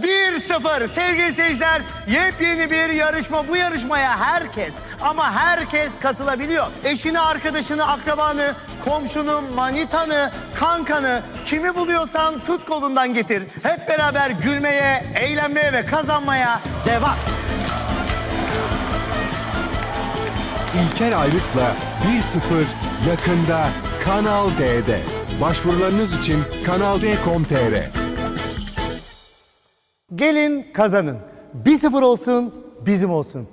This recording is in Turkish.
1-0. Sevgili seyirciler yepyeni bir yarışma. Bu yarışmaya herkes ama herkes katılabiliyor. Eşini, arkadaşını, akrabanı, komşunu, manitanı, kankanı kimi buluyorsan tut kolundan getir. Hep beraber gülmeye, eğlenmeye ve kazanmaya devam. İlker Ayrık'la 1-0 yakında Kanal D'de. Başvurularınız için kanalde.com.tr Gelin kazanın. 1-0 olsun, bizim olsun.